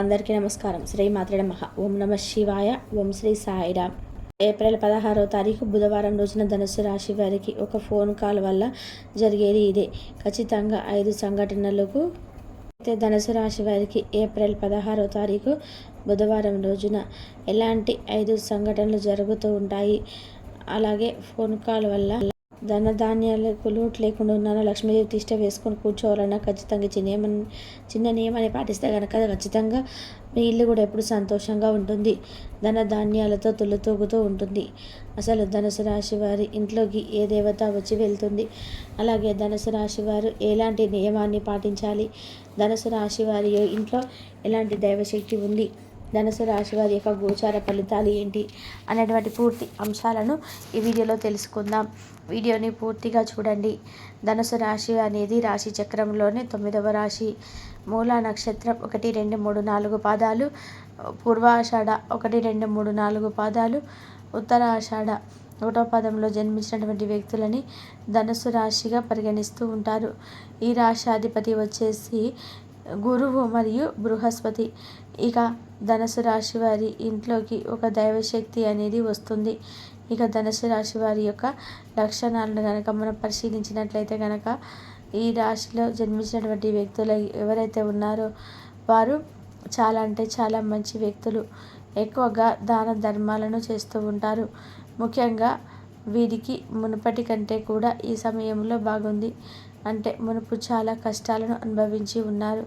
అందరికీ నమస్కారం. శ్రీ మాత్రడ మహా ఓం నమ శివాయ. ఓం శ్రీ సాయిరామ్ ఏప్రిల్ పదహారవ తారీఖు బుధవారం రోజున ధనుసు రాశి వారికి ఒక ఫోన్ కాల్ వల్ల జరిగేది ఇదే. ఖచ్చితంగా ఐదు సంఘటనలకు అయితే ధనుసు రాశి వారికి ఏప్రిల్ పదహారవ తారీఖు బుధవారం రోజున ఎలాంటి ఐదు సంఘటనలు జరుగుతూ ఉంటాయి? అలాగే ఫోన్ కాల్ వల్ల ధనధాన్యాలకు లోటు లేకుండా ఉన్నానో లక్ష్మీదేవి తిష్ట వేసుకొని కూర్చోవాలన్నా ఖచ్చితంగా చిన్న నియమం చిన్న నియమాన్ని పాటిస్తే కనుక ఖచ్చితంగా మీ ఇల్లు కూడా ఎప్పుడు సంతోషంగా ఉంటుంది. ధన ధాన్యాలతో తుల్లుతూగుతూ ఉంటుంది. అసలు ధనుసు రాశి వారి ఇంట్లోకి ఏ దేవత వచ్చి వెళ్తుంది? అలాగే ధనుసు రాశి వారు ఎలాంటి నియమాన్ని పాటించాలి? ధనుసు రాశి వారి ఇంట్లో ఎలాంటి దైవశక్తి ఉంది? ధనుసు రాశి వారి యొక్క గోచార ఫలితాలు ఏంటి అనేటువంటి పూర్తి అంశాలను ఈ వీడియోలో తెలుసుకుందాం. వీడియోని పూర్తిగా చూడండి. ధనుసు రాశి అనేది రాశి చక్రంలోనే తొమ్మిదవ రాశి. మూల నక్షత్రం ఒకటి రెండు మూడు నాలుగు పాదాలు. పూర్వాషాఢ ఒకటి రెండు మూడు నాలుగు పాదాలు. ఉత్తరాషాఢ ఒకటో పదంలో జన్మించినటువంటి వ్యక్తులని ధనుసు రాశిగా పరిగణిస్తూ ఉంటారు. ఈ రాశి అధిపతి వచ్చేసి గురువు మరియు బృహస్పతి. ఇక ధనుసు రాశి వారి ఇంట్లోకి ఒక దైవశక్తి అనేది వస్తుంది. ఇక ధనుసు రాశి వారి యొక్క లక్షణాలను కనుక మనం పరిశీలించినట్లయితే కనుక ఈ రాశిలో జన్మించినటువంటి వ్యక్తులు ఎవరైతే ఉన్నారో వారు చాలా అంటే చాలా మంచి వ్యక్తులు. ఎక్కువగా దాన ధర్మాలను చేస్తూ ఉంటారు. ముఖ్యంగా వీరికి మునుపటి కంటే కూడా ఈ సమయంలో బాగుంది. అంటే మునుపు చాలా కష్టాలను అనుభవించి ఉన్నారు.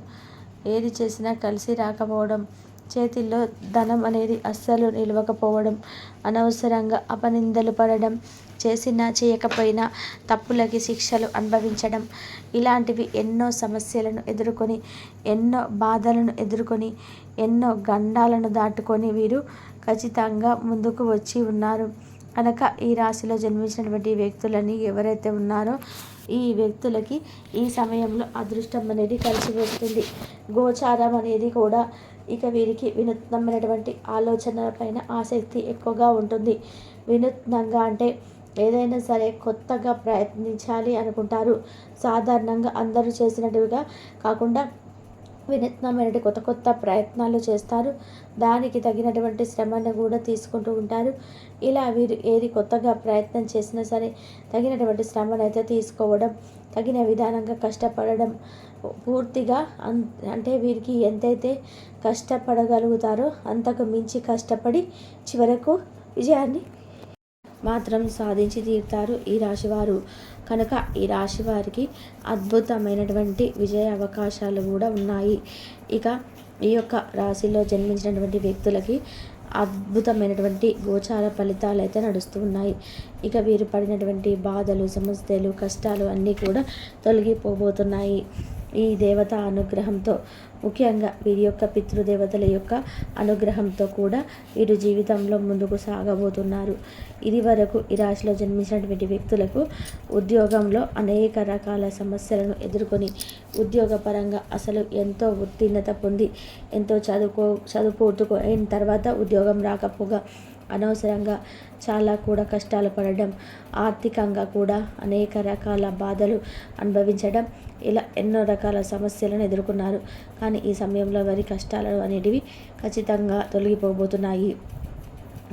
ఏది చేసినా కలిసి రాకపోవడం చేతిల్లో ధనం అనేది అస్సలు నిలవకపోవడం అనవసరంగా అపనిందలు పడడం చేసినా చేయకపోయినా తప్పులకి శిక్షలు అనుభవించడం ఇలాంటివి ఎన్నో సమస్యలను ఎదుర్కొని ఎన్నో బాధలను ఎదుర్కొని ఎన్నో గండాలను దాటుకొని వీరు ఖచ్చితంగా ముందుకు వచ్చి ఉన్నారు. కనుక ఈ రాశిలో జన్మించినటువంటి వ్యక్తులని ఎవరైతే ఉన్నారో ఈ వ్యక్తులకి ఈ సమయంలో అదృష్టం అనేది కలిసి వస్తుంది. గోచారం అనేది కూడా ఇక వీరికి వినూత్నమైనటువంటి ఆలోచనల పైన ఆసక్తి ఎక్కువగా ఉంటుంది. వినూత్నంగా అంటే ఏదైనా సరే కొత్తగా ప్రయత్నించాలి అనుకుంటారు. సాధారణంగా అందరూ చేసినట్టుగా కాకుండా వినూత్నమైన కొత్త కొత్త ప్రయత్నాలు చేస్తారు. దానికి తగినటువంటి శ్రమను కూడా తీసుకుంటూ ఉంటారు. ఇలా వీరు ఏది కొత్తగా ప్రయత్నం చేసినా సరే తగినటువంటి శ్రమను అయితే తీసుకోవడం తగిన విధానంగా కష్టపడడం పూర్తిగా అంటే వీరికి ఎంతైతే కష్టపడగలుగుతారో అంతకు మించి కష్టపడి చివరకు విజయాన్ని మాత్రం సాధించి తీరుతారు ఈ రాశివారు. కనుక ఈ రాశి వారికి అద్భుతమైనటువంటి విజయ అవకాశాలు కూడా ఉన్నాయి. ఇక ఈ యొక్క రాశిలో జన్మించినటువంటి వ్యక్తులకి అద్భుతమైనటువంటి గోచార ఫలితాలు అయితే నడుస్తూ ఉన్నాయి. ఇక వీరు పడినటువంటి బాధలు సమస్యలు కష్టాలు అన్నీ కూడా తొలగిపోబోతున్నాయి. ఈ దేవత అనుగ్రహంతో ముఖ్యంగా వీరి యొక్క పితృదేవతల యొక్క అనుగ్రహంతో కూడా వీరు జీవితంలో ముందుకు సాగబోతున్నారు. ఇది వరకు ఈ రాశిలో జన్మించినటువంటి వ్యక్తులకు ఉద్యోగంలో అనేక రకాల సమస్యలను ఎదుర్కొని ఉద్యోగపరంగా అసలు ఎంతో ఉత్తీర్ణత పొంది ఎంతో చదువుకో చదువు అయిన తర్వాత ఉద్యోగం రాకపోగా అనవసరంగా చాలా కూడా కష్టాలు పడడం ఆర్థికంగా కూడా అనేక రకాల బాధలు అనుభవించడం ఇలా ఎన్నో రకాల సమస్యలను ఎదుర్కొన్నారు. కానీ ఈ సమయంలో వారి కష్టాలు అనేటివి ఖచ్చితంగా తొలగిపోబోతున్నాయి.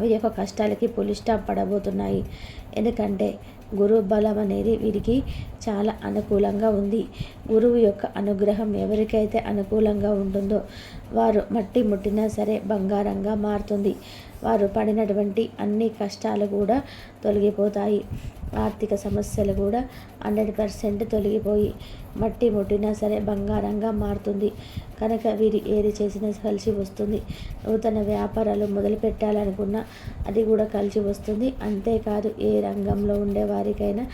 వీరి యొక్క కష్టాలకి పులి స్టాప్ పడబోతున్నాయి. ఎందుకంటే గురువు బలం అనేది వీరికి చాలా అనుకూలంగా ఉంది. గురువు యొక్క అనుగ్రహం ఎవరికైతే అనుకూలంగా ఉంటుందో వారు మట్టి ముట్టినా సరే బంగారంగా మారుతుంది. వారు పడినటువంటి అన్ని కష్టాలు కూడా తొలగిపోతాయి. ఆర్థిక సమస్యలు కూడా హండ్రెడ్ పర్సెంట్ తొలగిపోయి మట్టి ముట్టినా సరే బంగారంగా మారుతుంది. కనుక వీరి ఏది చేసినా కలిసి వస్తుంది. నూతన వ్యాపారాలు మొదలు పెట్టాలనుకున్నా అది కూడా కలిసి వస్తుంది. అంతేకాదు ఏ రంగంలో ఉండే వారికైనా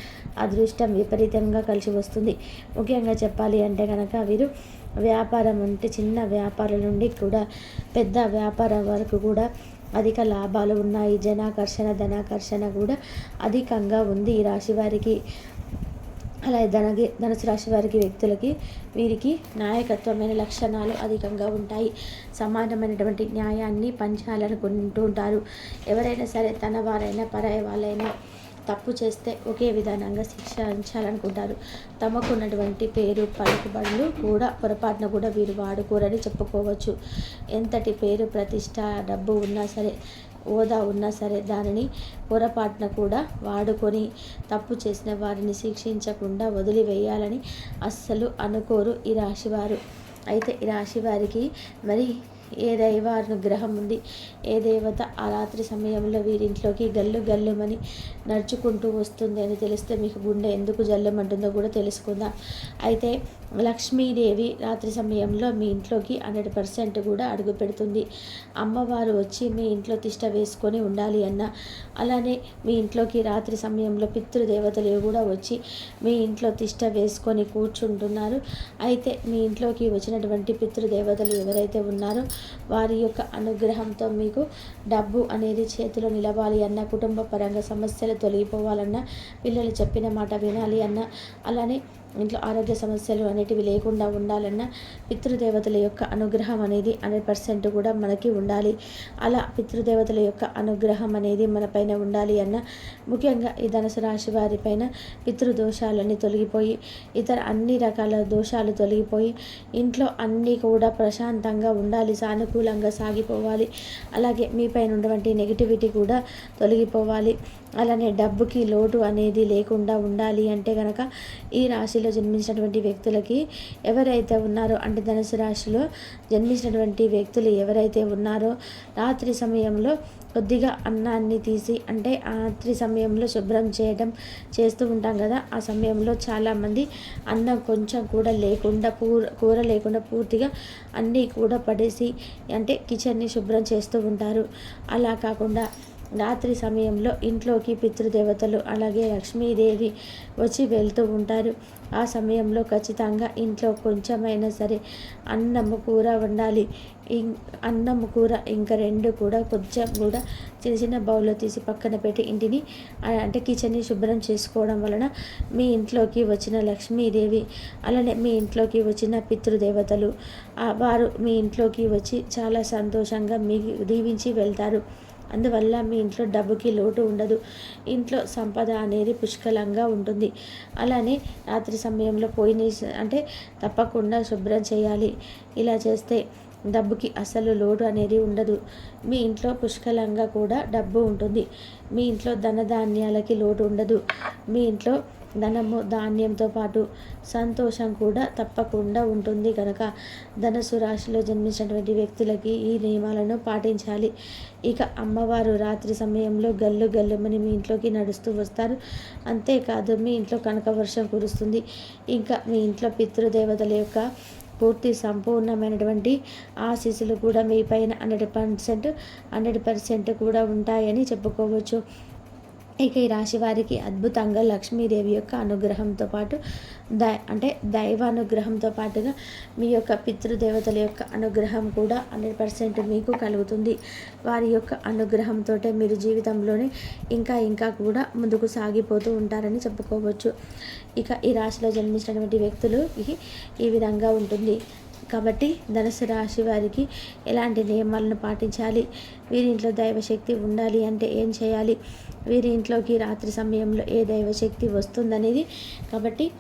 అదృష్టం విపరీతంగా కలిసి వస్తుంది. ముఖ్యంగా చెప్పాలి అంటే కనుక వీరు వ్యాపారం అంటే చిన్న వ్యాపారం నుండి కూడా పెద్ద వ్యాపారం వరకు కూడా అధిక లాభాలు ఉన్నాయి. జనాకర్షణ ధనాకర్షణ కూడా అధికంగా ఉంది ఈ రాశి వారికి. అలాగే ధనగి ధనుసు రాశి వారికి వ్యక్తులకి వీరికి నాయకత్వమైన లక్షణాలు అధికంగా ఉంటాయి. సమానమైనటువంటి న్యాయాన్ని పంచాలనుకుంటూ ఉంటారు. ఎవరైనా సరే తన వారైనా పరాయి వాళ్ళైనా తప్పు చేస్తే ఒకే విధానంగా శిక్షించాలనుకుంటారు తమకున్నటువంటి పేరు పలుకుబడులు కూడా పొరపాటున కూడా వీరు వాడుకోరని చెప్పుకోవచ్చు. ఎంతటి పేరు ప్రతిష్ట డబ్బు ఉన్నా సరే హోదా ఉన్నా సరే దానిని పొరపాటున కూడా వాడుకొని తప్పు చేసిన వారిని శిక్షించకుండా వదిలివేయాలని అస్సలు అనుకోరు ఈ రాశివారు. అయితే ఈ రాశి వారికి మరి ఏ దైవ అనుగ్రహం ఉంది? ఏ దేవత ఆ రాత్రి సమయంలో వీరింట్లోకి గల్లు గల్లుమని నడుచుకుంటూ వస్తుంది అని తెలిస్తే మీకు గుండె ఎందుకు జల్లమంటుందో కూడా తెలుసుకుందాం. అయితే లక్ష్మీదేవి రాత్రి సమయంలో మీ ఇంట్లోకి హండ్రెడ్ పర్సెంట్ కూడా అడుగు పెడుతుంది. అమ్మవారు వచ్చి మీ ఇంట్లో తిష్ట వేసుకొని ఉండాలి అన్న అలానే మీ ఇంట్లోకి రాత్రి సమయంలో పితృదేవతలు కూడా వచ్చి మీ ఇంట్లో తిష్ట వేసుకొని కూర్చుంటున్నారు. అయితే మీ ఇంట్లోకి వచ్చినటువంటి పితృదేవతలు ఎవరైతే ఉన్నారో వారి యొక్క అనుగ్రహంతో మీకు డబ్బు అనేది చేతిలో నిలవాలి అన్న కుటుంబ పరంగా సమస్యలు తొలగిపోవాలన్నా పిల్లలు చెప్పిన మాట వినాలి అన్న అలానే ఇంట్లో ఆరోగ్య సమస్యలు అనేటివి లేకుండా ఉండాలన్న పితృదేవతల యొక్క అనుగ్రహం అనేది హండ్రెడ్ పర్సెంట్ కూడా మనకి ఉండాలి. అలా పితృదేవతల యొక్క అనుగ్రహం అనేది మనపైన ఉండాలి అన్న ముఖ్యంగా ఈ ధనుసు రాశి వారిపైన పితృదోషాలన్నీ తొలగిపోయి ఇతర అన్ని రకాల దోషాలు తొలగిపోయి ఇంట్లో అన్నీ కూడా ప్రశాంతంగా ఉండాలి సానుకూలంగా సాగిపోవాలి. అలాగే మీ పైన ఉన్నటువంటి నెగిటివిటీ కూడా తొలగిపోవాలి. అలానే డబ్బుకి లోటు అనేది లేకుండా ఉండాలి అంటే కనుక ఈ రాశి రాశిలో జన్మించినటువంటి వ్యక్తులకి ఎవరైతే ఉన్నారో అంటే ధనుసు రాశిలో జన్మించినటువంటి వ్యక్తులు ఎవరైతే ఉన్నారో రాత్రి సమయంలో కొద్దిగా అన్నాన్ని తీసి అంటే రాత్రి సమయంలో శుభ్రం చేయడం చేస్తూ ఉంటాం కదా. ఆ సమయంలో చాలామంది అన్నం కొంచెం కూడా లేకుండా కూర కూర లేకుండా పూర్తిగా అన్నీ కూడా పడేసి అంటే కిచెన్ని శుభ్రం చేస్తూ ఉంటారు. అలా కాకుండా రాత్రి సమయంలో ఇంట్లోకి పితృదేవతలు అలాగే లక్ష్మీదేవి వచ్చి వెళ్తూ ఉంటారు. ఆ సమయంలో ఖచ్చితంగా ఇంట్లో కొంచెమైనా సరే అన్నము కూర వండాలి. అన్నము కూర ఇంకా రెండు కూడా కొంచెం కూడా చిన్న చిన్న బౌల్లో తీసి పక్కన పెట్టి ఇంటిని అంటే కిచెన్ని శుభ్రం చేసుకోవడం వలన మీ ఇంట్లోకి వచ్చిన లక్ష్మీదేవి అలానే మీ ఇంట్లోకి వచ్చిన పితృదేవతలు వారు మీ ఇంట్లోకి వచ్చి చాలా సంతోషంగా మీ దీవించి వెళ్తారు. అందువల్ల మీ ఇంట్లో డబ్బుకి లోటు ఉండదు. ఇంట్లో సంపద అనేది పుష్కలంగా ఉంటుంది. అలానే రాత్రి సమయంలో పోయిన అంటే తప్పకుండా శుభ్రం చేయాలి. ఇలా చేస్తే డబ్బుకి అసలు లోటు అనేది ఉండదు. మీ ఇంట్లో పుష్కలంగా కూడా డబ్బు ఉంటుంది. మీ ఇంట్లో ధనధాన్యాలకి లోటు ఉండదు. మీ ఇంట్లో ధనము ధాన్యంతో పాటు సంతోషం కూడా తప్పకుండా ఉంటుంది కనుక ధనసు రాశిలో జన్మించినటువంటి వ్యక్తులకి ఈ నియమాలను పాటించాలి. ఇక అమ్మవారు రాత్రి సమయంలో గల్లు గల్లుమని మీ ఇంట్లోకి నడుస్తూ వస్తారు. అంతేకాదు మీ ఇంట్లో కనక వర్షం కురుస్తుంది. ఇంకా మీ ఇంట్లో పితృదేవతల యొక్క పూర్తి సంపూర్ణమైనటువంటి ఆశీస్సులు కూడా మీ పైన హండ్రెడ్ పర్సెంట్ హండ్రెడ్ పర్సెంట్ కూడా ఉంటాయని చెప్పుకోవచ్చు. ఇక ఈ రాశి వారికి అద్భుతంగా లక్ష్మీదేవి యొక్క అనుగ్రహంతో పాటు ద అంటే దైవ అనుగ్రహంతో పాటుగా మీ యొక్క పితృదేవతల యొక్క అనుగ్రహం కూడా హండ్రెడ్ పర్సెంట్ మీకు కలుగుతుంది. వారి యొక్క అనుగ్రహంతో మీరు జీవితంలోనే ఇంకా ఇంకా కూడా ముందుకు సాగిపోతూ ఉంటారని చెప్పుకోవచ్చు. ఇక ఈ రాశిలో జన్మించినటువంటి వ్యక్తులు ఈ విధంగా ఉంటుంది. కాబట్టి ధనుసు రాశి వారికి ఎలాంటి నియమాలను పాటించాలి? వీరి ఇంట్లో దైవశక్తి ఉండాలి అంటే ఏం చేయాలి? వీరి ఇంట్లోకి రాత్రి సమయంలో ఏ దైవశక్తి వస్తుందనేది. కాబట్టి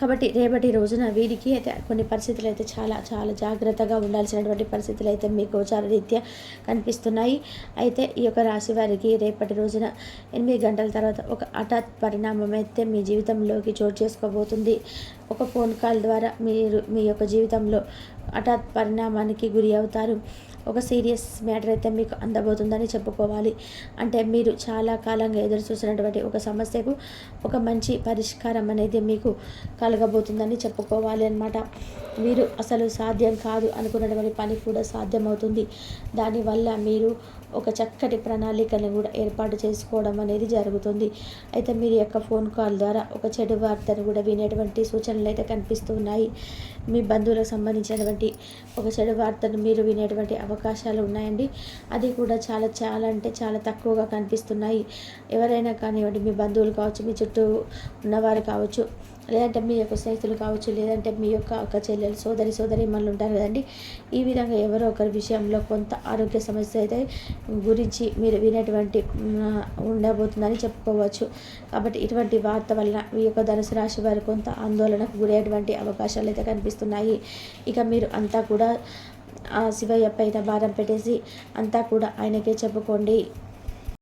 కాబట్టి రేపటి రోజున వీరికి అయితే కొన్ని పరిస్థితులు అయితే చాలా చాలా జాగ్రత్తగా ఉండాల్సినటువంటి పరిస్థితులు అయితే మీకు గోచారరీత్యా కనిపిస్తున్నాయి. అయితే ఈ యొక్క రాశి వారికి రేపటి రోజున ఎనిమిది గంటల తర్వాత ఒక హఠాత్ పరిణామం అయితే మీ జీవితంలోకి చోటు చేసుకోబోతుంది. ఒక ఫోన్ కాల్ ద్వారా మీరు మీ యొక్క జీవితంలో హఠాత్ పరిణామానికి గురి అవుతారు. ఒక సీరియస్ మ్యాటర్ అయితే మీకు అందబోతుందని చెప్పుకోవాలి. అంటే మీరు చాలా కాలంగా ఎదురు చూసినటువంటి ఒక సమస్యకు ఒక మంచి పరిష్కారం అనేది మీకు కలగబోతుందని చెప్పుకోవాలి అనమాట మీరు అసలు సాధ్యం కాదు అనుకున్నటువంటి పని కూడా సాధ్యమవుతుంది. దానివల్ల మీరు ఒక చక్కటి ప్రణాళికను కూడా ఏర్పాటు చేసుకోవడం అనేది జరుగుతుంది. అయితే మీరు యొక్క ఫోన్ కాల్ ద్వారా ఒక చెడు వార్తను కూడా వినేటువంటి సూచనలు అయితే కనిపిస్తున్నాయి. మీ బంధువులకు సంబంధించినటువంటి ఒక చెడు వార్తను మీరు వినేటువంటి అవకాశాలు ఉన్నాయండి. అది కూడా చాలా చాలా అంటే చాలా తక్కువగా కనిపిస్తున్నాయి. ఎవరైనా కానివ్వండి మీ బంధువులు కావచ్చు మీ చుట్టూ ఉన్నవారు కావచ్చు లేదంటే మీ యొక్క స్నేహితులు కావచ్చు లేదంటే మీ యొక్క ఒక చెల్లెలు సోదరి సోదరి మళ్ళీ ఉంటారు కదండి. ఈ విధంగా ఎవరో ఒకరి విషయంలో కొంత ఆరోగ్య సమస్య అయితే గురించి మీరు వినేటువంటి ఉండబోతుందని చెప్పుకోవచ్చు. కాబట్టి ఇటువంటి వార్త వలన మీ యొక్క ధనుసు రాశి వారు కొంత ఆందోళనకు గురయ్యేటువంటి అవకాశాలు అయితే కనిపిస్తున్నాయి. ఇక మీరు అంతా కూడా ఆ శివయ్య పైన భారం పెట్టేసి అంతా కూడా ఆయనకే చెప్పుకోండి.